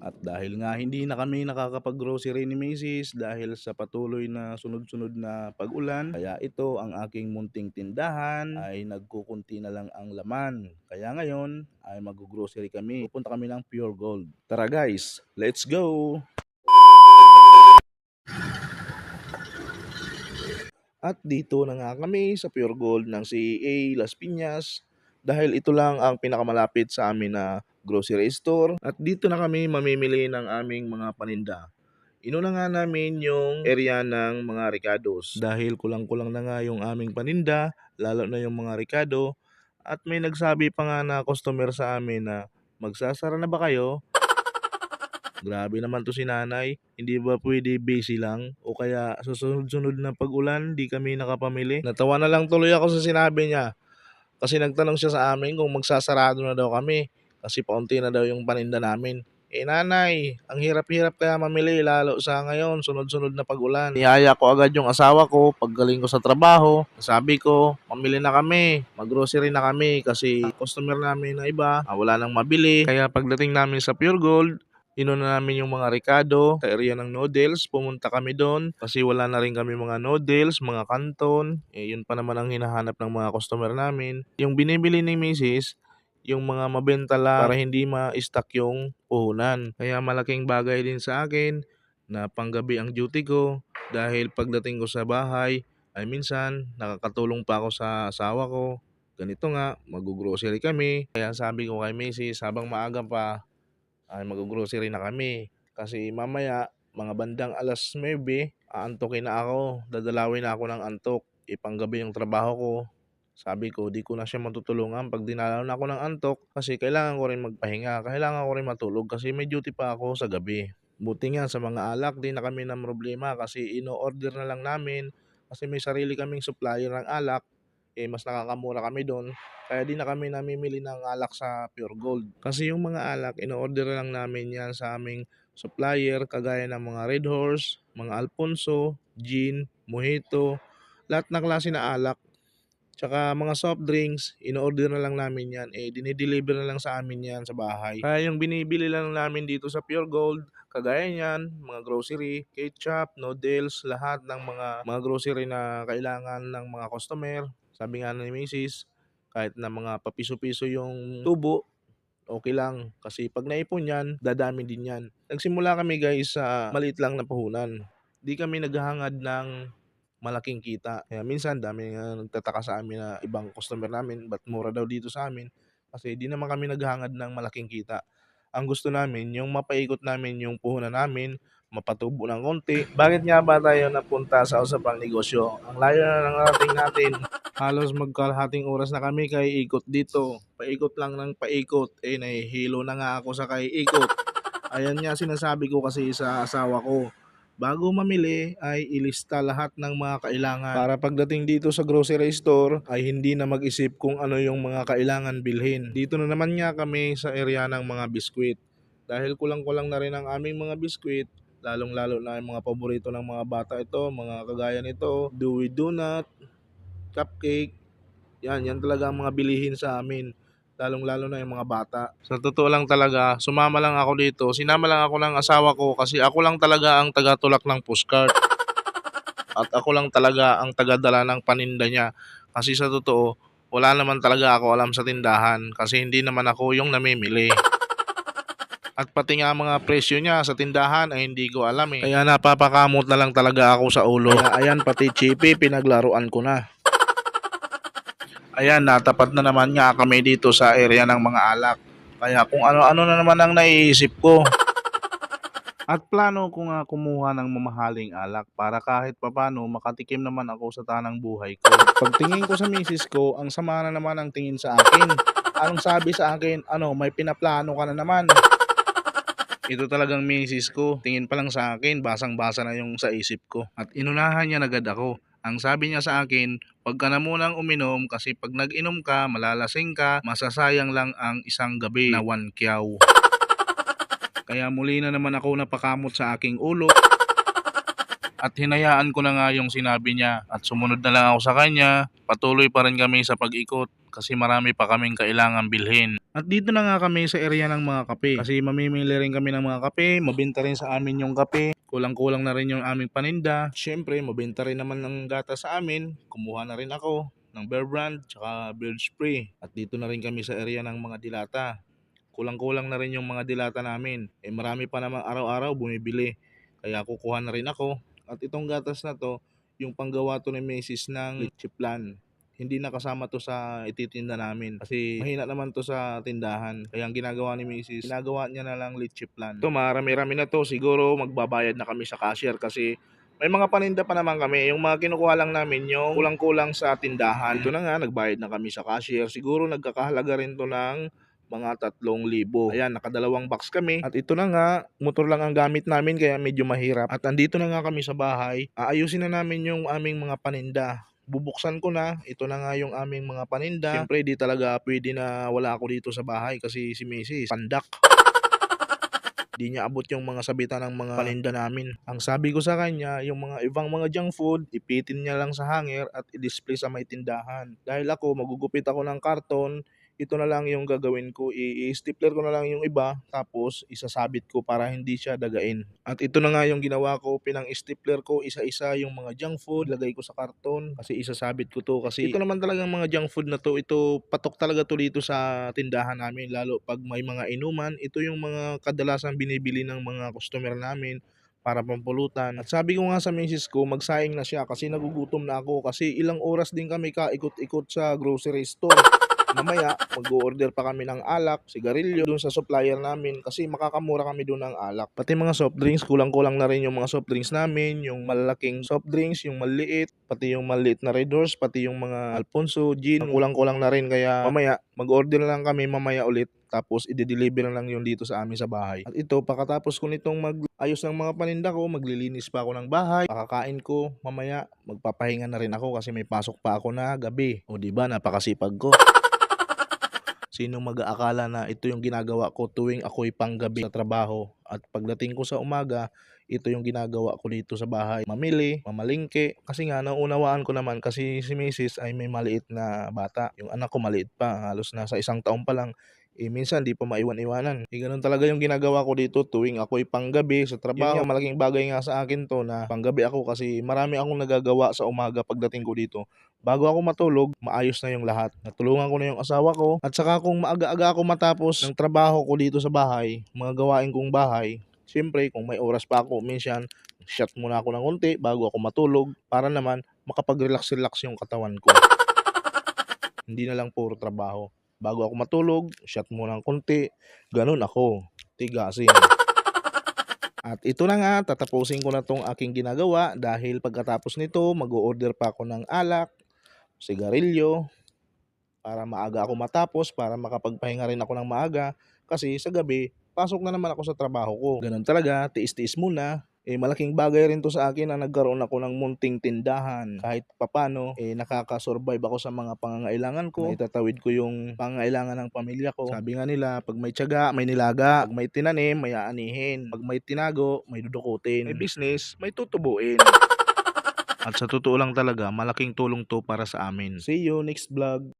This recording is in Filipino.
At dahil nga hindi na kami nakakapag-grocery ni Mrs. dahil sa patuloy na sunod-sunod na pag-ulan, kaya ito ang aking munting tindahan ay nagkukunti na lang ang laman. Kaya ngayon ay mag-grocery kami. Pupunta kami ng Pure Gold. Tara guys, let's go! At dito na nga kami sa Pure Gold ng CEA Las Piñas dahil ito lang ang pinakamalapit sa amin na grocery store. At dito na kami mamimili ng aming mga paninda. Inuna nga namin yung area ng mga Ricados dahil kulang-kulang na nga yung aming paninda, lalo na yung mga Ricado. At may nagsabi pa nga na customer sa amin na magsasara na ba kayo? Grabe naman to si nanay. Hindi ba pwede busy lang? O kaya sa sunod-sunod na pag-ulan, di kami nakapamili? Natawa na lang tuloy ako sa sinabi niya. Kasi nagtanong siya sa amin kung magsasarado na daw kami. Kasi paunti na daw yung paninda namin. Eh nanay, ang hirap-hirap kaya mamili lalo sa ngayon, sunod-sunod na pag-ulan. Niyaya ko agad yung asawa ko paggaling ko sa trabaho. Sabi ko, mamili na kami, mag-grocery na kami kasi customer namin na iba, ah, wala nang mabili. Kaya pagdating namin sa Pure Gold, Inuna namin yung mga Ricardo sa area ng noodles. Pumunta kami doon kasi wala na rin kami mga noodles, mga kanton. Eh, yun pa naman ang hinahanap ng mga customer namin. Yung binibili ni Mrs., yung mga mabenta lang para hindi ma-stock yung puhunan. Kaya malaking bagay din sa akin na panggabi ang duty ko dahil pagdating ko sa bahay ay minsan nakakatulong pa ako sa asawa ko. Ganito nga, mag-grocery kami. Kaya sabi ko kay Mrs. habang maaga pa, ay mag-grocery na kami. Kasi mamaya, mga bandang alas 9, aantokin na ako. Dadalawin na ako ng antok. Ipanggabi yung trabaho ko. Sabi ko, di ko na siya matutulungan pag dinalaw na ako ng antok kasi kailangan ko rin magpahinga. Kailangan ko rin matulog kasi may duty pa ako sa gabi. Buti nga sa mga alak, di na kami ng problema kasi ino-order na lang namin kasi may sarili kaming supplier ng alak. Eh, mas nakakamura kami doon kaya di na kami namimili ng alak sa Pure Gold. Kasi yung mga alak, in-order lang namin yan sa aming supplier kagaya ng mga Red Horse, mga Alfonso, Gin, Mojito, lahat ng klase na alak. Tsaka mga soft drinks, in-order na lang namin yan. Eh, dinideliver na lang sa amin yan sa bahay. Kaya yung binibili lang namin dito sa Pure Gold, kagaya niyan, mga grocery, ketchup, noodles, lahat ng mga mga grocery na kailangan ng mga customer. Sabi nga ni Mrs., kahit na mga papiso-piso yung tubo, okay lang. Kasi pag naipon yan, dadami din yan. Nagsimula kami guys sa maliit lang na puhunan. Di kami naghahangad ng malaking kita. Kaya minsan dami nga nagtataka sa amin na ibang customer namin, ba't mura daw dito sa amin? Kasi di naman kami naghahangad ng malaking kita. Ang gusto namin, yung mapaikot namin yung puhunan namin, mapatubo ng konti. Bakit nga ba tayo napunta sa usapang negosyo? Ang layo na ng narating natin. Halos magkalahating oras na kami kay ikot dito. Paikot lang ng paikot. Eh, nahihilo na nga ako sa kay ikot. Ayan nga sinasabi ko kasi sa asawa ko. Bago mamili ay ilista lahat ng mga kailangan para pagdating dito sa grocery store ay hindi na mag-isip kung ano yung mga kailangan bilhin. Dito na naman nga kami sa area ng mga biskwit. Dahil kulang-kulang na rin ang aming mga biskwit, lalong-lalo na yung mga paborito ng mga bata ito, mga kagaya nito, Dewey Donut, cupcake. Yan, yan talaga ang mga bilihin sa amin. Lalong-lalo na yung mga bata. Sa totoo lang talaga, sumama lang ako dito. Sinama lang ako ng asawa ko kasi ako lang talaga ang tagatulak ng postcard. At ako lang talaga ang tagadala ng paninda niya. Kasi sa totoo, wala naman talaga ako alam sa tindahan kasi hindi naman ako yung namimili. At pati nga mga presyo niya sa tindahan ay hindi ko alam eh. Kaya napapakamot na lang talaga ako sa ulo. Kaya ayan pati chippy pinaglaruan ko na. Ayan, natapat na naman nga kami dito sa area ng mga alak. Kaya kung ano-ano na naman ang naiisip ko. At plano ko nga kumuha ng mamahaling alak para kahit papano makatikim naman ako sa tanang buhay ko. Pagtingin ko sa misis ko, ang sama na naman ang tingin sa akin. Anong sabi sa akin, ano, may pinaplano ka na naman. Ito talagang misis ko. Tingin pa lang sa akin, basang-basa na yung sa isip ko. At inunahan niya agad ako. Ang sabi niya sa akin, huwag ka na munang uminom kasi pag nag-inom ka, malalasing ka, masasayang lang ang isang gabi na one kyaw. Kaya muli na naman ako napakamot sa aking ulo. At hinayaan ko na nga yung sinabi niya at sumunod na lang ako sa kanya. Patuloy pa rin kami sa pag-ikot kasi marami pa kaming kailangan bilhin. At dito na nga kami sa area ng mga kape. Kasi mamimili rin kami ng mga kape, mabenta rin sa amin yung kape. Kulang-kulang na rin yung aming paninda. Siyempre, mabenta rin naman ng gata sa amin. Kumuha na rin ako ng Bear Brand tsaka Bird Spray. At dito na rin kami sa area ng mga dilata. Kulang-kulang na rin yung mga dilata namin. Eh marami pa namang araw-araw bumibili. Kaya kukuha na rin ako. At itong gatas na to, yung panggawa to ni Macy's ng leche plan hindi na kasama to sa ititinda namin kasi mahina naman to sa tindahan. Kaya ang ginagawa ni Mrs. ginagawa niya na lang leche plan. Ito marami-rami na to. Siguro magbabayad na kami sa cashier kasi may mga paninda pa naman kami. Yung mga kinukuha lang namin yung kulang-kulang sa tindahan. Ito na nga, nagbayad na kami sa cashier. Siguro nagkakahalaga rin to ng mga tatlong libo. Ayan, nakadalawang box kami. At ito na nga, motor lang ang gamit namin kaya medyo mahirap. At andito na nga kami sa bahay. Aayusin na namin yung aming mga paninda bubuksan ko na. Ito na nga yung aming mga paninda. Siyempre, di talaga pwede na wala ako dito sa bahay kasi si Mrs. pandak. Di niya abot yung mga sabitan ng mga paninda namin. Ang sabi ko sa kanya, yung mga ibang mga junk food, ipitin niya lang sa hanger at i-display sa may tindahan. Dahil ako, magugupit ako ng karton, ito na lang yung gagawin ko. I-stapler ko na lang yung iba, tapos isasabit ko para hindi siya dagain. At ito na nga yung ginawa ko, pinang-stapler ko isa-isa yung mga junk food, lagay ko sa karton, kasi isasabit ko to. Kasi ito naman talagang mga junk food na to, ito patok talaga to dito sa tindahan namin, lalo pag may mga inuman, ito yung mga kadalasan binibili ng mga customer namin para pampulutan. At sabi ko nga sa misis ko, magsaing na siya kasi nagugutom na ako kasi ilang oras din kami kaikot-ikot sa grocery store. Mamaya, mag-order pa kami ng alak, sigarilyo dun sa supplier namin kasi makakamura kami dun ng alak. Pati mga soft drinks, kulang-kulang na rin yung mga soft drinks namin, yung malalaking soft drinks, yung maliit, pati yung maliit na Red pati yung mga Alfonso, gin, kulang-kulang na rin kaya mamaya, mag-order lang kami mamaya ulit tapos i-deliver lang yung dito sa amin sa bahay. At ito, pagkatapos ko nitong mag-ayos ng mga paninda ko, maglilinis pa ako ng bahay, pakakain ko, mamaya magpapahinga na rin ako kasi may pasok pa ako na gabi. O di ba napakasipag ko. Sino mag-aakala na ito yung ginagawa ko tuwing ako'y panggabi sa trabaho at pagdating ko sa umaga, ito yung ginagawa ko dito sa bahay. Mamili, mamalingke. Kasi nga, naunawaan ko naman kasi si Mrs. ay may maliit na bata. Yung anak ko maliit pa, halos nasa isang taon pa lang. Eh, minsan di pa maiwan-iwanan. Eh, ganun talaga yung ginagawa ko dito tuwing ako'y panggabi sa trabaho. Yun nga, malaking bagay nga sa akin to na panggabi ako kasi marami akong nagagawa sa umaga pagdating ko dito. Bago ako matulog, maayos na yung lahat. Natulungan ko na yung asawa ko. At saka kung maaga-aga ako matapos ng trabaho ko dito sa bahay, mga gawain kong bahay, Siyempre, kung may oras pa ako, minsan, shot muna ako ng konti bago ako matulog para naman makapag-relax-relax yung katawan ko. Hindi na lang puro trabaho. Bago ako matulog, shot muna ng konti. Ganun ako. Tigasin. At ito na nga, tatapusin ko na tong aking ginagawa dahil pagkatapos nito, mag-order pa ako ng alak, sigarilyo, para maaga ako matapos, para makapagpahinga rin ako ng maaga. Kasi sa gabi, pasok na naman ako sa trabaho ko. Ganun talaga, tiis-tiis muna. Eh, malaking bagay rin to sa akin na nagkaroon ako ng munting tindahan. Kahit papano, eh, nakakasurvive ako sa mga pangangailangan ko. Itatawid ko yung pangangailangan ng pamilya ko. Sabi nga nila, pag may tiyaga, may nilaga. Pag may tinanim, may aanihin. Pag may tinago, may dudukutin. May business, may tutubuin. At sa totoo lang talaga, malaking tulong to para sa amin. See you next vlog.